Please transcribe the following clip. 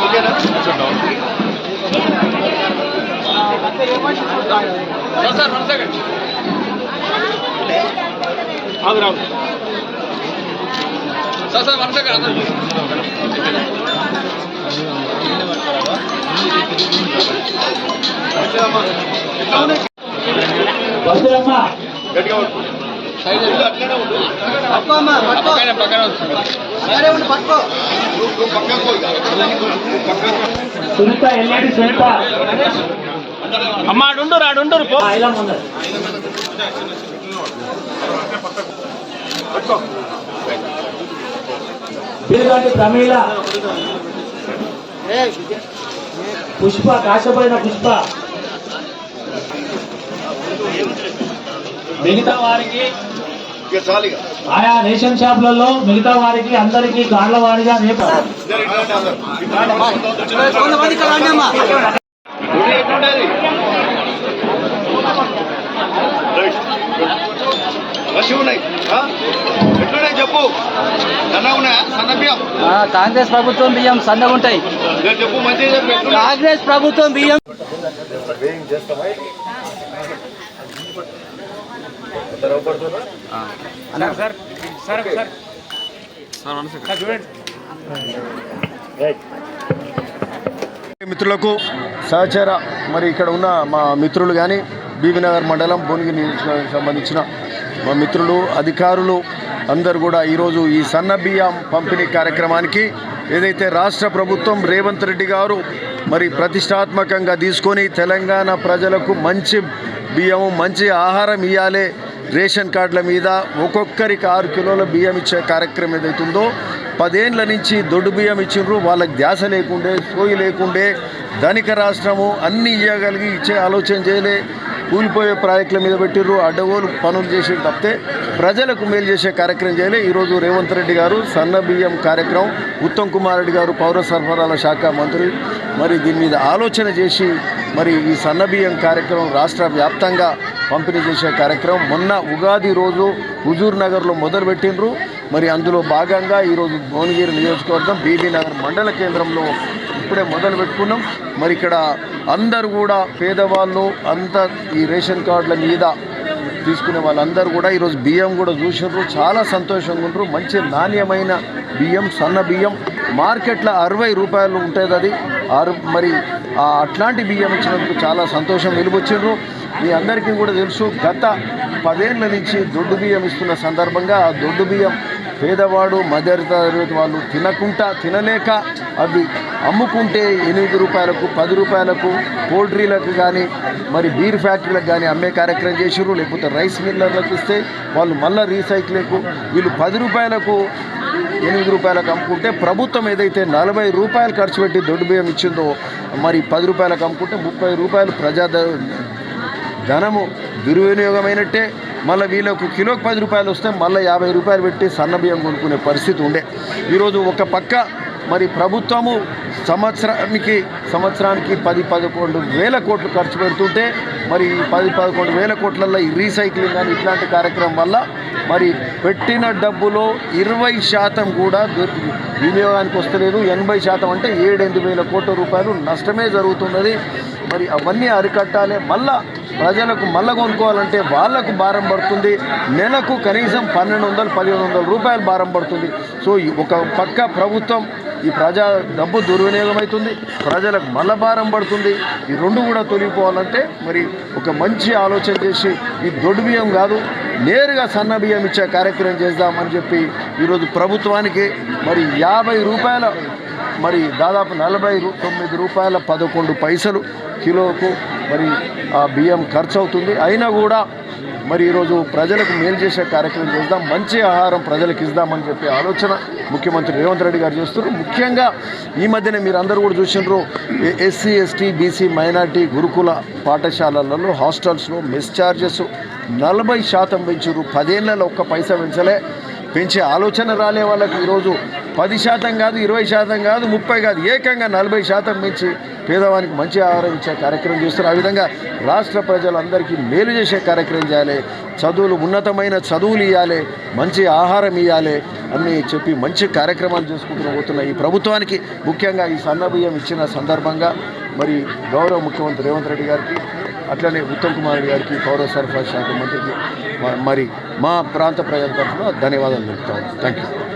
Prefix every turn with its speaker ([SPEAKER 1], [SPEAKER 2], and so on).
[SPEAKER 1] ఓకేనా కొంచెం down sir one second Rao sir sir one second అందరూ
[SPEAKER 2] వస్తురమ్మా
[SPEAKER 1] గట్టిగా పట్టుకో.
[SPEAKER 2] సునీత సునీత.
[SPEAKER 3] అమ్మ ఆడుండరు
[SPEAKER 2] పేరుగాంటి ప్రమీల. పుష్ప కాశపోయిన పుష్ప. మిగతా వారికి ఆయా రేషన్ షాపులలో మిగతా వారికి అందరికీ గాండ్ల వారిగా రేపు?
[SPEAKER 1] ఎట్లున్నాయి చెప్పు.
[SPEAKER 3] కాంగ్రెస్ ప్రభుత్వం బియ్యం సన్నగా ఉంటాయి? కాంగ్రెస్ ప్రభుత్వం బియ్యం
[SPEAKER 1] మిత్రులకు సహచర మరి ఇక్కడ ఉన్న మా మిత్రులు కానీ బీబీనగర్ మండలం భువనగిరి నియోజకవర్గానికి సంబంధించిన మా మిత్రులు అధికారులు అందరు కూడా ఈరోజు ఈ సన్న బియ్యం పంపిణీ కార్యక్రమానికి ఏదైతే రాష్ట్ర ప్రభుత్వం రేవంత్ రెడ్డి గారు మరి ప్రతిష్టాత్మకంగా తీసుకొని తెలంగాణ ప్రజలకు మంచి బియ్యం మంచి ఆహారం ఇవ్వాలి రేషన్ కార్డుల మీద ఒక్కొక్కరికి ఆరు కిలోల బియ్యం ఇచ్చే కార్యక్రమం ఏదైతుందో పదేండ్ల నుంచి దొడ్డు బియ్యం ఇచ్చిండ్రు. వాళ్ళకి ధ్యాస లేకుండే సోయి లేకుండే ధనిక రాష్ట్రము అన్నీ ఇవ్వగలిగి ఇచ్చే ఆలోచన చేయలే. కూలిపోయే ప్రాజెక్టుల మీద పెట్టిర్రు. అడ్డగోలు పనులు చేసి తప్పితే ప్రజలకు మేలు చేసే కార్యక్రమం చేయలే. ఈరోజు రేవంత్ రెడ్డి గారు సన్న బియ్యం కార్యక్రమం ఉత్తమ్ కుమార్ రెడ్డి గారు పౌర సరఫరాల శాఖ మంత్రి. మరి దీని మీద ఆలోచన చేసి మరి ఈ సన్న బియ్యం కార్యక్రమం రాష్ట్ర వ్యాప్తంగా పంపిణీ చేసే కార్యక్రమం మొన్న ఉగాది రోజు హుజూర్ నగర్లో మొదలుపెట్టిండ్రు. మరి అందులో భాగంగా ఈరోజు భువనగిరి నియోజకవర్గం బీబీ నగర్ మండల కేంద్రంలో ఇప్పుడే మొదలు పెట్టుకున్నాం మరి ఇక్కడ అందరూ కూడా పేదవాళ్ళు అంత ఈ రేషన్ కార్డుల మీద తీసుకునే వాళ్ళందరూ కూడా ఈరోజు బియ్యం కూడా చూసినారు చాలా సంతోషంగా ఉంటారు మంచి నాణ్యమైన బియ్యం సన్న బియ్యం. మార్కెట్లో అరవై రూపాయలు ఉంటుంది అది. ఆరు మరి ఆ అట్లాంటి బియ్యం ఇచ్చినందుకు చాలా సంతోషం వెలువచ్చిండ్రు మీ అందరికీ కూడా తెలుసు గత పదేళ్ళ నుంచి దొడ్డు బియ్యం ఇస్తున్న సందర్భంగా ఆ దొడ్డు బియ్యం పేదవాడు మధ్య తరగతి వాళ్ళు తినకుండా తినలేక అవి అమ్ముకుంటే ఎనిమిది రూపాయలకు పది రూపాయలకు పోల్ట్రీలకు కానీ మరి బీర్ ఫ్యాక్టరీలకు కానీ అమ్మే కార్యక్రమం చేసారు లేకపోతే రైస్ మిల్లర్లకు ఇస్తే వాళ్ళు మళ్ళీ రీసైక్లింగ్కు వీళ్ళు పది రూపాయలకు ఎనిమిది రూపాయలకు అమ్ముకుంటే ప్రభుత్వం ఏదైతే నలభై రూపాయలు ఖర్చు పెట్టి దొడ్డు బియ్యం ఇచ్చిందో మరి పది రూపాయలకు అమ్ముకుంటే ముప్పై రూపాయలు ప్రజా ధనము దుర్వినియోగమైనట్టే. మళ్ళీ వీళ్ళకు కిలోకి పది రూపాయలు వస్తే మళ్ళీ యాభై రూపాయలు పెట్టి సన్న బియ్యం కొనుక్కునే పరిస్థితి ఉండే. ఈరోజు ఒక పక్క మరి ప్రభుత్వము సంవత్సరానికి సంవత్సరానికి పది పదకొండు వేల కోట్లు ఖర్చు పెడుతుంటే మరి పది పదకొండు వేల కోట్లలో ఈ రీసైక్లింగ్ అని ఇట్లాంటి కార్యక్రమం వల్ల మరి పెట్టిన డబ్బులో ఇరవై శాతం కూడా వినియోగానికి వస్తలేదు. ఎనభై శాతం అంటే ఏడెనిమిది వేల కోట్ల రూపాయలు నష్టమే జరుగుతున్నది. మరి అవన్నీ అరికట్టాలి. మళ్ళా ప్రజలకు మళ్ళా కొనుక్కోవాలంటే వాళ్ళకు భారం పడుతుంది నెలకు కనీసం పన్నెండు వందలు పదిహేను వందల రూపాయలు భారం పడుతుంది. సో ఈ ఒక పక్క ప్రభుత్వం ఈ ప్రజా డబ్బు దుర్వినియోగం అవుతుంది ప్రజలకు మళ్ళా భారం పడుతుంది. ఈ రెండు కూడా తొలగిపోవాలంటే మరి ఒక మంచి ఆలోచన చేసి ఈ దొడ్డు బియ్యం కాదు నేరుగా సన్న బియ్యం ఇచ్చే కార్యక్రమం చేద్దామని చెప్పి ఈరోజు ప్రభుత్వానికి మరి యాభై రూపాయల మరి దాదాపు నలభై తొమ్మిది రూపాయల పదకొండు పైసలు కిలోకు మరి ఆ బియ్యం ఖర్చు అవుతుంది అయినా కూడా మరి ఈరోజు ప్రజలకు మేలు చేసే కార్యక్రమం చేద్దాం. మంచి ఆహారం ప్రజలకు ఇద్దామని చెప్పి ఆలోచన ముఖ్యమంత్రి రేవంత్ రెడ్డి గారు చేస్తున్నారు. ముఖ్యంగా ఈ మధ్యనే మీరు అందరూ కూడా చూసినారు ఎస్సీ ఎస్టీ బీసీ మైనార్టీ గురుకుల పాఠశాలలలో హాస్టల్స్లో మెస్ ఛార్జెస్ నలభై శాతం పెంచారు పదేళ్ళలో ఒక్క పైసా పెంచలే పెంచే ఆలోచన రాలే వాళ్ళకి ఈరోజు. పది శాతం కాదు ఇరవై శాతం కాదు ముప్పై కాదు ఏకంగా నలభై శాతం పెంచి పేదవానికి మంచి ఆహారం ఇచ్చే కార్యక్రమం చేస్తారు. ఆ విధంగా రాష్ట్ర ప్రజలందరికీ మేలు చేసే కార్యక్రమం చేయాలి. చదువులు ఉన్నతమైన చదువులు ఇవ్వాలి మంచి ఆహారం ఇవ్వాలి అని చెప్పి మంచి కార్యక్రమాలు చేసుకుంటూ పోతున్నాయి ఈ ప్రభుత్వానికి ముఖ్యంగా ఈ సన్నబియ్యం ఇచ్చిన సందర్భంగా మరి గౌరవ ముఖ్యమంత్రి రేవంత్ రెడ్డి గారికి అట్లనే ఉత్తమ్ కుమార్ గారికి పౌర సరఫరా శాఖ మంత్రికి మరి మా ప్రాంత ప్రజల తరఫున ధన్యవాదాలు తెలుపుతాము థ్యాంక్ యూ